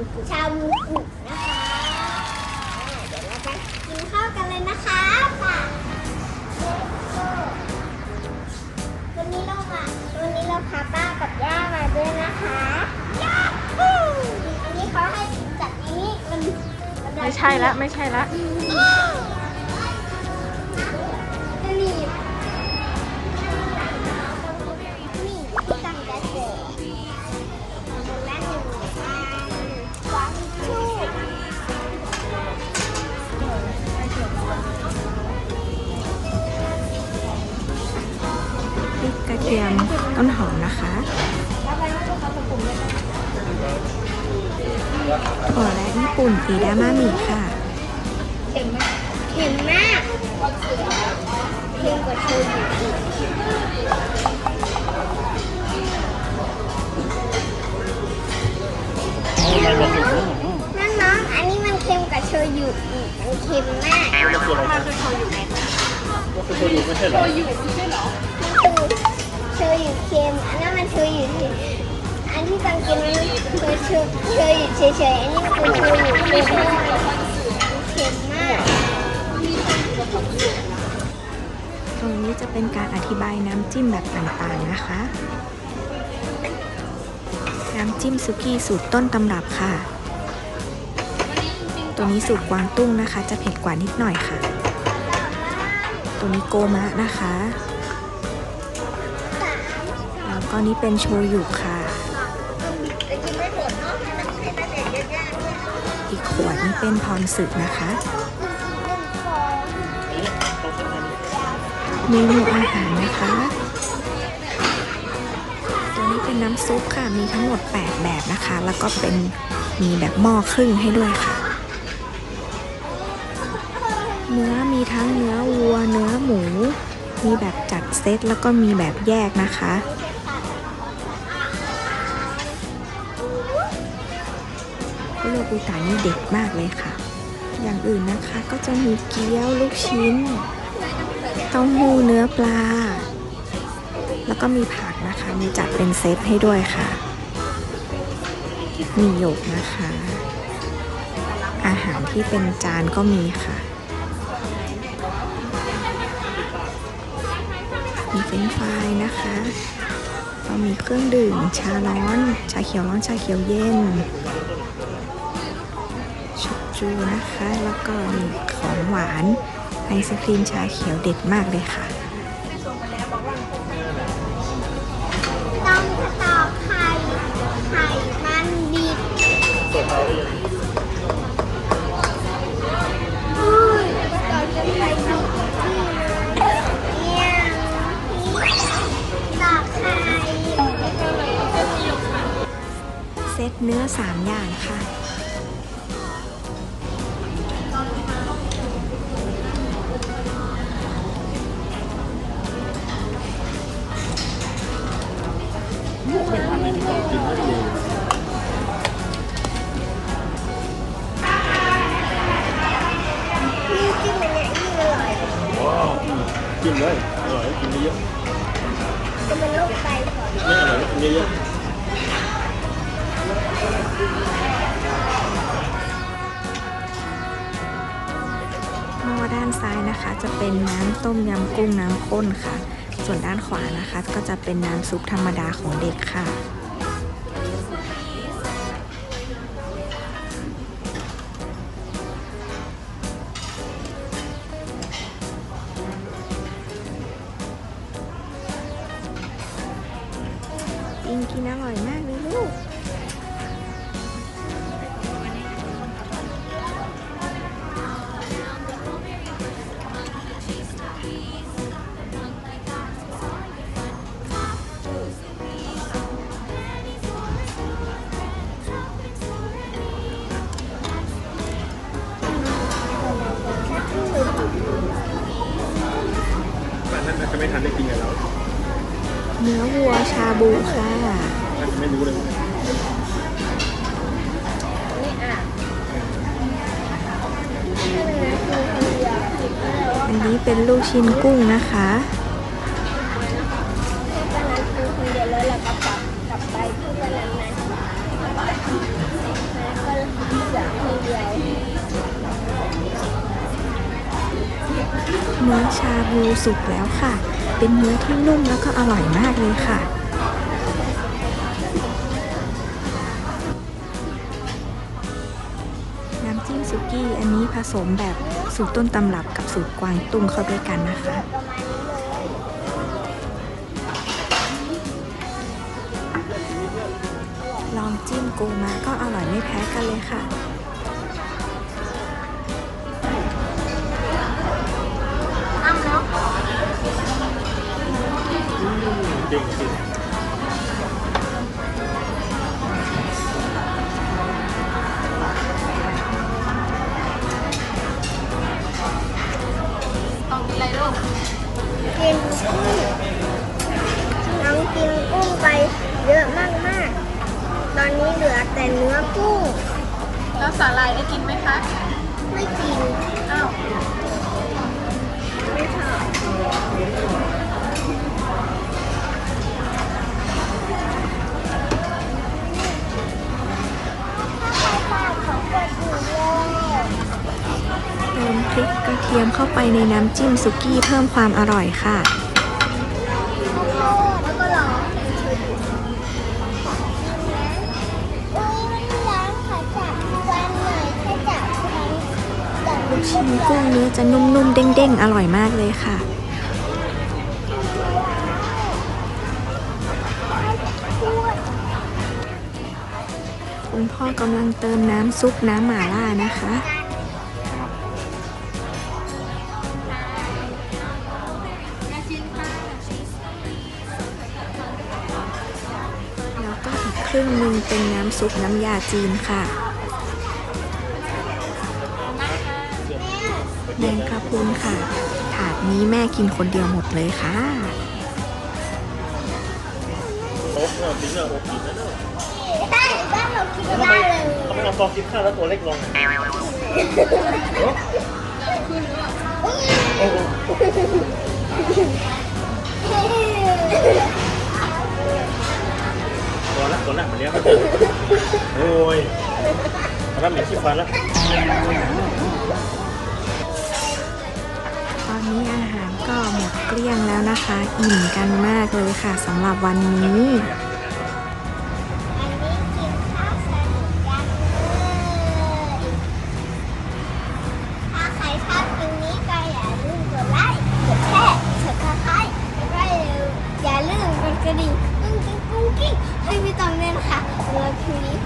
าบูกุชามูกุนะคะเดี๋ยวเราจะกินข้าวกันเลยนะคะค่ะวันนี้เรามาวันนี้เราพาป้ากับย่ามาด้วยนะคะย่าฮูอันนี้เขาให้จัดนี้มันไม่ใช่ละไม่ใช่ละ พริกกระเทียมต้นหอมนะคะถั่วและญี่ปุ่นอีดามามิค่ะเค็มมากเค็มมากเค็มกว่าโชยุอีกน้องๆอันนี้มันเค็มกว่าโชยุอีกมันเค็มมากมันคือโชยุไหมก็คือโชยุไม่ใช่เหรอมันคือ โชยุเค็มอันนั้นมันโชยุที่อันที่ตังกินมันคือโชโชยุเฉยๆอันนี้มันคือโชยุเค็มมากเค็มมากตรงนี้จะเป็นการอธิบายน้ำจิ้มแบบต่างๆนะคะ น้ำจิ้มซุกี้สูตรต้นตำรับค่ะ ตัวนี้สูตรกวางตุ้งนะคะ จะเผ็ดกว่านิดหน่อยค่ะ ตัวนี้โกมะนะคะ ก็นี้เป็นโชยุค่ะ อีกขวดนี้เป็นพรสึกนะคะ เมนูอาหารนะคะ ตัวนี้เป็นน้ำซุปค่ะ มีทั้งหมด 8 แบบนะคะ แล้วก็เป็นมีแบบหม้อครึ่งให้ด้วยค่ะ เนื้อมีทั้งเนื้อวัว เนื้อหมู มีแบบจัดเซตแล้วก็มีแบบแยกนะคะ คุโรบุตานี่เด็ดมากเลยค่ะ อย่างอื่นนะคะก็จะมีเกี๊ยวลูกชิ้นเต้าหู้เนื้อปลา แล้วก็มีผักนะคะ มีจัดเป็นเซตให้ด้วยค่ะ มีหยกนะคะ อาหารที่เป็นจานก็มีค่ะ มีเฟรนฟรายนะคะก็มีเครื่องดื่มชาร้อน ชาเขียวร้อนชาเขียวเย็น จูนะคะ แล้วก็มีของหวานไอศครีมชาเขียวเด็ดมากเลยค่ะต้มสตอไข่ไข่มันดิบอุ้ยต่อจะไข่ดิบเนี่ยตอกไข่เซตเนื้อ 3 อย่างค่ะ เยอะหม้อด้านซ้ายนะคะจะเป็นน้ำต้มยำกุ้งน้ำข้นค่ะ ส่วนด้านขวานะคะก็จะเป็นน้ำซุปธรรมดาของเด็กค่ะ กินอร่อยมากเลยลูกมันน่าจะไม่ทันได้กินกับเรา เนื้อวัวชาบูค่ะไม่รู้เลยอันนี้เป็นลูกชิ้นกุ้งนะคะแล้วก็กลับไปที่วันนั้นนะก็เหลือคนเดียว เนื้อชาบูสุกแล้วค่ะ เป็นเนื้อที่นุ่มแล้วก็อร่อยมากเลยค่ะ น้ำจิ้มสุกี้อันนี้ผสมแบบสูตรต้นตำรับกับสูตรกวางตุ้งเข้าด้วยกันนะคะลยลองจิ้มโกมาก็อร่อยไม่แพ้กันเลยค่ะ แต่เนื้อกุ้งแล้วสาหร่ายได้กินไหมคะ ไม่กินอ้าว ไม่ชอบเลยเติมพริกกระเทียมเข้าไปในน้ำจิ้มสุกี้เพิ่มความอร่อยค่ะ ชิ้นกุ้งเนื้อจะนุ่มๆ เด้งๆ อร่อยมากเลยค่ะ คุณพ่อกำลังเติมน้ำซุปน้ำหม่าล่านะคะแล้วก็อีกครึ่งหนึ่งเป็นน้ำซุปน้ำยาจีนค่ะ นี้แม่กินคนเดียวหมดเลยค่ะโอ๊กเนี่ยจริงเนี่ยโอ๊กกินนะเนี่ยได้บ้านเรากินได้เลยทำไมเอาซอกินข้าวแล้วตัวเล็กลงอะโอ้โหตัวละตัวละมันเลี้ยงโอ้ยรับเหม็นขี้ฟันแล้ว อิ่มกันมากเลยค่ะสำหรับวันนี้ ถ้าใครชอบคลิปนี้ก็อย่าลืมกดไลค์ กดแชร์กดซับสไครต์แล้วก็อย่าลืมกดกระดิ่งกุ้งกิ้งกุ้งกิ้งให้พี่ตองเล่นค่ะสำหรัคลินี้